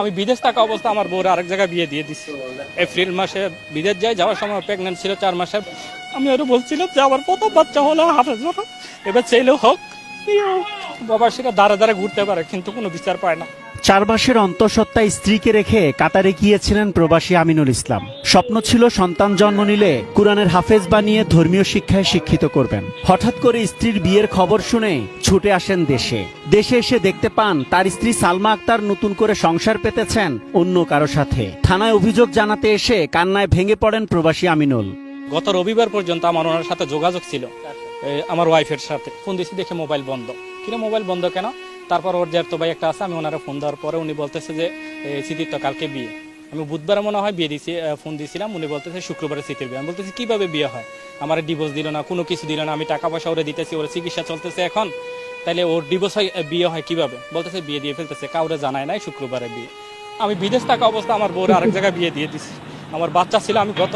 আমি বিদেশ থাকা অবস্থা আমার বউর আরেক জায়গায় বিয়ে দিয়ে দিছি। এপ্রিল মাসে বিদেশ যাই যাওয়ার সময় প্রেগনেন্ট ছিল চার মাসে। আমি আরও বলছিলাম যে আমার প্রথম বাচ্চা হলো হাফেজ এবার চাইলেও হোক বাবা সেটা দাঁড়া দাঁড়া ঘুরতে পারে, কিন্তু কোনো বিচার পায় না। চার মাসের অন্তঃসত্ত্বা স্ত্রীকে রেখে কাতারে গিয়েছিলেন প্রবাসী আমিনুল ইসলাম। স্বপ্ন ছিল সন্তান জন্ম নিলে কোরআনের হাফেজ বানিয়ে ধর্মীয় শিক্ষায় শিক্ষিত করবেন। হঠাৎ করে স্ত্রীর বিয়ের খবর শুনে ছুটে আসেন দেশে। দেশে এসে দেখতে পান তার স্ত্রী সালমা আক্তার নতুন করে সংসার পেতেছেন অন্য কারও সাথে। থানায় অভিযোগ জানাতে এসে কান্নায় ভেঙে পড়েন প্রবাসী আমিনুল। গত রবিবার পর্যন্ত আমার ওনার সাথে যোগাযোগ ছিল আমার ওয়াইফের সাথে। ফোন দিয়েছি, দেখে মোবাইল বন্ধ। কিরে মোবাইল বন্ধ কেন? তারপর ওর জ্যাঠতো ভাই একটা আছে আমি ওনারা ফোন দেওয়ার পরে উনি বলতেছে যে স্মৃতির তো কালকে বিয়ে। আমি বুধবার মনে হয় বিয়ে এ, ফোন দিয়েছিলাম উনি বলতেছে শুক্রবারে স্মৃতির বিয়ে। আমি বলতেছি কীভাবে বিয়ে হয়? আমার ডিভোর্স দিল না কোনো কিছু দিল না আমি টাকা পয়সা ওরে দিতেছি ওর চিকিৎসা চলতেছে এখন। তাইলে ওর ডিভোর্স হয় বিয়ে হয় কীভাবে? বলতেছে বিয়ে দিয়ে ফেলতেছে কাউরে জানায় নাই শুক্রবারে বিয়ে। আমি বিদেশ থাকা অবস্থা আমার বউর আরেক জায়গায় বিয়ে দিয়ে দিছি। আমার বাচ্চা ছিল আমি গত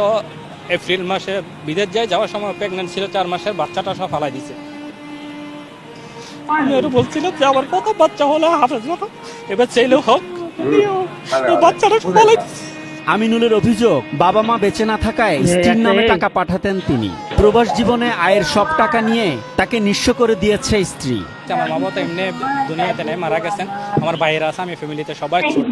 এপ্রিল মাসে বিদেশ যাই যাওয়ার সময় প্রেগনেন্ট ছিল চার মাসের বাচ্চাটা সব ফালাই দিছে। আমি বলছিল যে আমার কত বাচ্চা হলো হাফেজ মতো এবার চাইলেও হোক। বাচ্চাটা বলে আমিনুলের অভিযোগ বাবা মা বেঁচে না থাকায় স্ত্রীর নামে টাকা পাঠাতেন তিনি। প্রবাস জীবনে আয়ের সব টাকা নিয়ে তাকে নিঃস্ব করে দিয়েছে স্ত্রী। আমার বাবা তো এমনি দুনিয়াতে নেই মারা গেছেন। আমার বাইরে আছে আমি ফ্যামিলিতে সবাই ছোট।